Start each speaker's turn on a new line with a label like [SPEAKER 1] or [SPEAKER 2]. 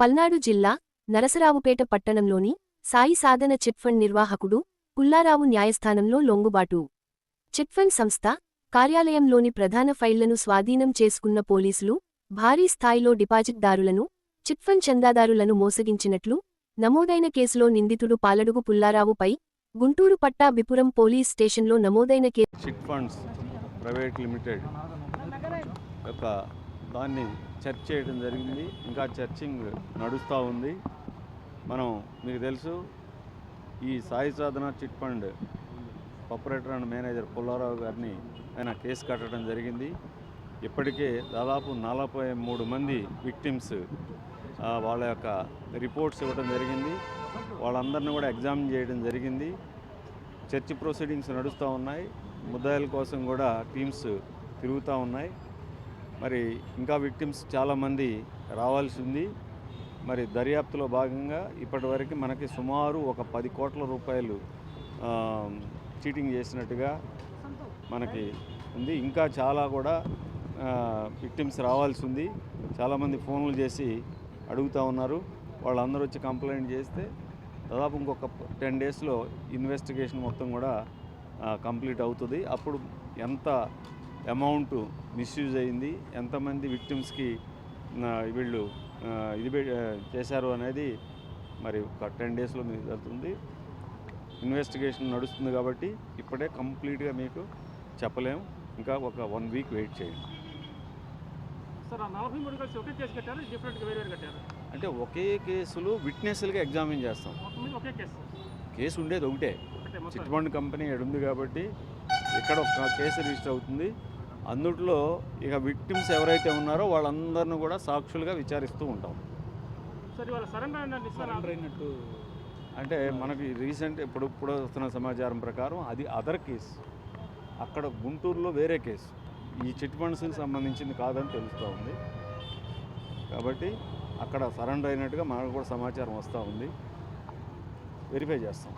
[SPEAKER 1] పల్నాడు జిల్లా నరసరావుపేట పట్టణంలోని సాయి సాధన చిట్ఫండ్ నిర్వాహకుడు పుల్లారావు న్యాయస్థానంలో లొంగుబాటు. చిట్ఫండ్ సంస్థ కార్యాలయంలోని ప్రధాన ఫైళ్ళను స్వాధీనం చేసుకున్న పోలీసులు భారీ స్థాయిలో డిపాజిట్దారులను చిట్ఫండ్ చందాదారులను మోసగించినట్లు నమోదైన కేసులో నిందితుడు పాలడుగు పుల్లారావుపై గుంటూరు పట్టా బిపురం పోలీస్ స్టేషన్లో నమోదైన
[SPEAKER 2] కేసు దాన్ని చర్చ్ చేయడం జరిగింది. ఇంకా చర్చింగ్ నడుస్తూ ఉంది. మనం మీకు తెలుసు ఈ Sai Sadhana chit fund operator and manager Pullarao గారిని ఆయన కేసు కట్టడం జరిగింది. ఇప్పటికే దాదాపు నలభై మూడు మంది విక్టిమ్స్ వాళ్ళ యొక్క రిపోర్ట్స్ ఇవ్వడం జరిగింది. వాళ్ళందరినీ కూడా ఎగ్జామిన్ చేయడం జరిగింది. చర్చ్ ప్రొసీడింగ్స్ నడుస్తూ ఉన్నాయి. ముద్దాయిల కోసం కూడా టీమ్స్ తిరుగుతూ ఉన్నాయి. మరి ఇంకా విక్టిమ్స్ చాలామంది రావాల్సి ఉంది మరి దర్యాప్తులో భాగంగా ఇప్పటివరకు మనకి సుమారు ఒక పది కోట్ల రూపాయలు చీటింగ్ చేసినట్టుగా మనకి ఉంది. ఇంకా చాలా కూడా విక్టిమ్స్ రావాల్సి ఉంది చాలామంది ఫోన్లు చేసి అడుగుతూ ఉన్నారు. వాళ్ళందరూ వచ్చి కంప్లైంట్ చేస్తే దాదాపు ఇంకొక టెన్ డేస్లో ఇన్వెస్టిగేషన్ మొత్తం కూడా కంప్లీట్ అవుతుంది. అప్పుడు ఎంత అమౌంట్ మిస్యూజ్ అయింది. ఎంతమంది విక్టిమ్స్కి వీళ్ళు ఇది చేశారు అనేది మరి ఒక టెన్ డేస్లో మీకు జరుగుతుంది ఇన్వెస్టిగేషన్ నడుస్తుంది కాబట్టి ఇప్పుడే కంప్లీట్గా మీకు చెప్పలేము ఇంకా ఒక వన్ వీక్ వెయిట్ చేయండి. అంటే ఒకే కేసులు విట్నెస్లుగా ఎగ్జామిన్ చేస్తాం.
[SPEAKER 3] కేసు.
[SPEAKER 2] ఉండేది ఒకటే. చిట్ ఫండ్ కంపెనీ ఉంది కాబట్టి ఇక్కడ ఒక కేసు రిజిస్టర్ అవుతుంది. అందుట్లో ఇక విక్టిమ్స్ ఎవరైతే ఉన్నారో వాళ్ళందరిని కూడా సాక్షులుగా విచారిస్తూ ఉంటాం.
[SPEAKER 3] సార్ ఇవాళ సరెండర్ అయినట్టు ఇస్తారా
[SPEAKER 2] అంటే మనకి రీసెంట్ ఇప్పుడు ఇప్పుడు వస్తున్న సమాచారం ప్రకారం అది అదర్ కేసు. అక్కడ గుంటూరులో వేరే కేసు. ఈ చిట్ ఫండ్స్కి సంబంధించింది కాదని తెలుస్తూ ఉంది. కాబట్టి అక్కడ సరెండర్ అయినట్టుగా మనకు కూడా సమాచారం వస్తూ ఉంది. వెరిఫై చేస్తాం.